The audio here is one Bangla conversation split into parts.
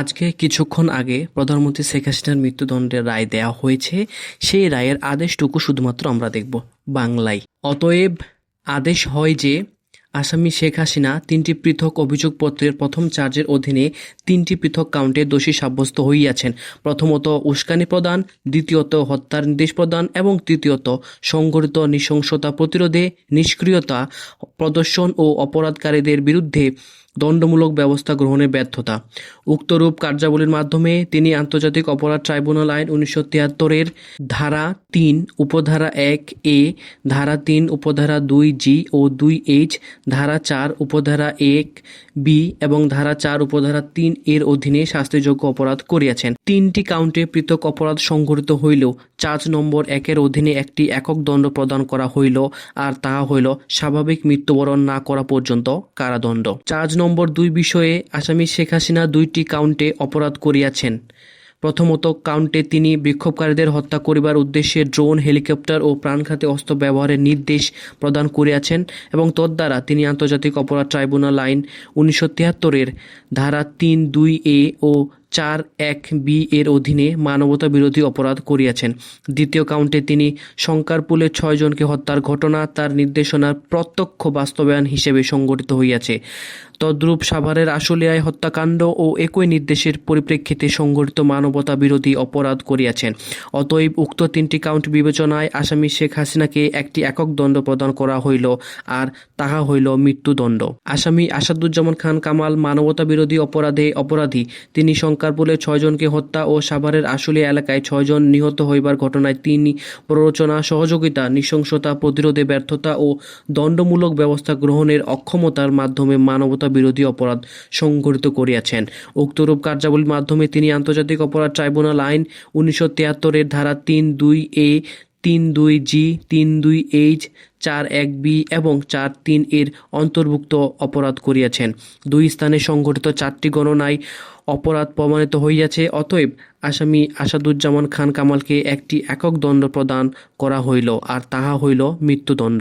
আজকে কিছুক্ষণ আগে প্রধানমন্ত্রী শেখ হাসিনার মৃত্যুদণ্ডের রায় দেওয়া হয়েছে, সেই রায়ের আদেশটুকু শুধুমাত্র আমরা দেখব বাংলায়। অতএব আদেশ হয় যে, আসামি শেখ হাসিনা তিনটি পৃথক অভিযোগপত্রের প্রথম চার্জের অধীনে তিনটি পৃথক কাউন্টে দোষী সাব্যস্ত হইয়াছেন। প্রথমত উস্কানি প্রদান, দ্বিতীয়ত হত্যার নির্দেশ প্রদান এবং তৃতীয়ত সংঘটিত নৃশংসতা প্রতিরোধে নিষ্ক্রিয়তা, প্রদর্শন ও অপরাধকারীদের বিরুদ্ধে দণ্ডমূলক ব্যবস্থা গ্রহণে ব্যর্থতা। উক্তরূপ কার্যাবলীর মাধ্যমে তিনি আন্তর্জাতিক অপরাধ ট্রাইব্যুনাল আইন উনিশশো তিয়াত্তরের ধারা তিন, উপধারা এক এ, ধারা তিন, উপধারা দুই জি ও দুই এইচ, ধারা চার, উপধারা এক বি এবং ধারা চার, উপধারা তিন এর অধীনে শাস্তিযোগ্য অপরাধ করিয়াছেন। তিনটি কাউন্টে পৃথক অপরাধ সংঘটিত হইলেও চার্জ নম্বর একের অধীনে একটি একক দণ্ড প্রদান করা হইল, আর তাহা হইল স্বাভাবিক মৃত্যুবরণ না করা পর্যন্ত কারাদণ্ড। চার্জ নম্বর দুই বিষয়ে আসামি শেখ হাসিনা দুইটি কাউন্টে অপরাধ করিয়াছেন। প্রথমত, কাউন্টে তিনি বিক্ষোভকারীদের হত্যা করিবার উদ্দেশ্যে ড্রোন, হেলিকপ্টার ও প্রাণঘাতী অস্ত্র ব্যবহারের নির্দেশ প্রদান করিয়াছেন এবং তদ্বারা তিনি আন্তর্জাতিক অপরাধ ট্রাইব্যুনাল আইন উনিশশো তিয়াত্তরের ধারা তিন দুই এ ও চার এক বি এর অধীনে মানবতা বিরোধী অপরাধ করিয়াছেন। দ্বিতীয় কাউন্টে তিনি শঙ্কারপুলে ছয়জনকে হত্যার ঘটনা তার নির্দেশনার প্রত্যক্ষ বাস্তবায়ন হিসেবে সংগঠিত হইয়াছে। তদ্রূপ সাভারের আশুলিয়ায় হত্যাকাণ্ড ও একই নির্দেশের পরিপ্রেক্ষিতে সংগঠিত মানবতা বিরোধী অপরাধ করিয়াছেন। অতএব উক্ত তিনটি কাউন্ট বিবেচনায় আসামি শেখ হাসিনাকে একটি একক দণ্ড প্রদান করা হইল আর তাহা হইল মৃত্যুদণ্ড। আসামি আসাদুজ্জামান খান কামাল মানবতা বিরোধী অপরাধে অপরাধী। তিনি শঙ্কারপুলে ছয়জনকে হত্যা ও সাভারের আসলে এলাকায় ছয়জন নিহত হইবার ঘটনায় তিনি প্ররোচনা, সহযোগিতা, নৃশংসতা, প্রতিরোধে ব্যর্থতা ও দণ্ডমূলক ব্যবস্থা গ্রহণের অক্ষমতার মাধ্যমে মানবতা বিরোধী অপরাধ সংঘটিত করিয়াছেন। উক্তরূপ কার্যাবলীর মাধ্যমে তিনি আন্তর্জাতিক অপরাধ ট্রাইব্যুনাল আইন উনিশশো তিয়াত্তরের ধারা তিন দুই এ তিন দুই জি, তিন দুই এইচ, চার এক বি এবং চার তিন এর অন্তর্ভুক্ত অপরাধ করিয়াছেন। দুই স্থানে সংঘটিত চারটি গণনায় অপরাধ প্রমাণিত হইয়াছে, অতএব আসামি আসাদুজ্জামান খান কামালকে একটি একক দণ্ড প্রদান করা হইল আর তাহা হইল মৃত্যুদণ্ড।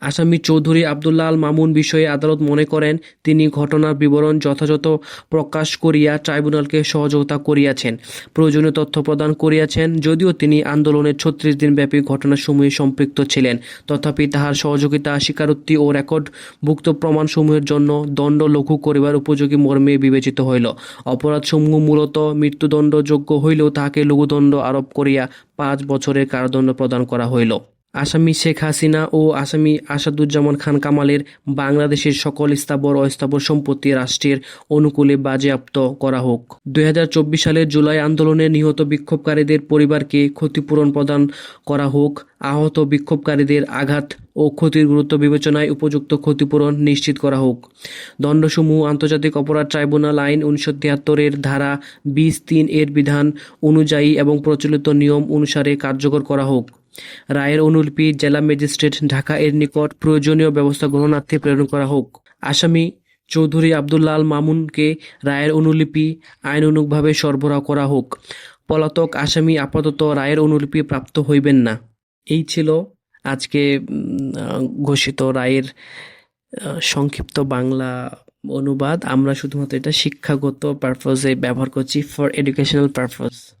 আসামি চৌধুরী আবদুল্লাহ আল মামুন বিষয়ে আদালত মনে করেন, তিনি ঘটনার বিবরণ যথাযথ প্রকাশ করিয়া ট্রাইব্যুনালকে সহযোগিতা করিয়াছেন। প্রয়োজনীয় তথ্য প্রদান করিয়াছেন, যদিও তিনি আন্দোলনের ছত্রিশ দিনব্যাপী ঘটনাসমূহে সম্পৃক্ত ছিলেন। তথাপি তাহার সহযোগিতা, স্বীকারোক্তি ও রেকর্ডভুক্ত প্রমাণসমূহের জন্য দণ্ড লঘু করিবার উপযোগী মর্মে বিবেচিত হইল। অপরাধসমূহ মূলত মৃত্যুদণ্ডযোগ্য হইলেও তাহাকে লঘুদণ্ড আরোপ করিয়া পাঁচ বছরের কারাদণ্ড প্রদান করা হইল। আসামি শেখ হাসিনা ও আসামি আসাদুজ্জামান খান কামালের বাংলাদেশের সকল স্থাবর অস্থাবর সম্পত্তি রাষ্ট্রের অনুকূলে বাজেয়াপ্ত করা হোক। দু হাজার চব্বিশ সালের জুলাই আন্দোলনে নিহত বিক্ষোভকারীদের পরিবারকে ক্ষতিপূরণ প্রদান করা হোক। আহত বিক্ষোভকারীদের আঘাত ও ক্ষতির গুরুত্ব বিবেচনায় উপযুক্ত ক্ষতিপূরণ নিশ্চিত করা হোক। দণ্ডসমূহ আন্তর্জাতিক অপরাধ ট্রাইব্যুনাল আইন উনিশশো তিয়াত্তরের ধারা বিশ তিন এর বিধান অনুযায়ী এবং প্রচলিত নিয়ম অনুসারে কার্যকর করা হোক। রায়ের অনুলিপি জেলা ম্যাজিস্ট্রেট ঢাকা এর নিকট প্রয়োজনীয় ব্যবস্থা গ্রহণার্থে প্রেরণ করা হোক। আসামি চৌধুরী আবদুল্লাহ আল মামুনকে রায়ের অনুলিপি আইন আইনানুগভাবে সরবরাহ করা হোক। পলাতক আসামি আপাতত রায়ের অনুলিপি প্রাপ্ত হইবেন না। এই ছিল আজকে ঘোষিত রায়ের সংক্ষিপ্ত বাংলা অনুবাদ। আমরা শুধুমাত্র এটা শিক্ষাগত পারপজে ব্যবহার করছি ফর এডুকেশনাল পারপজ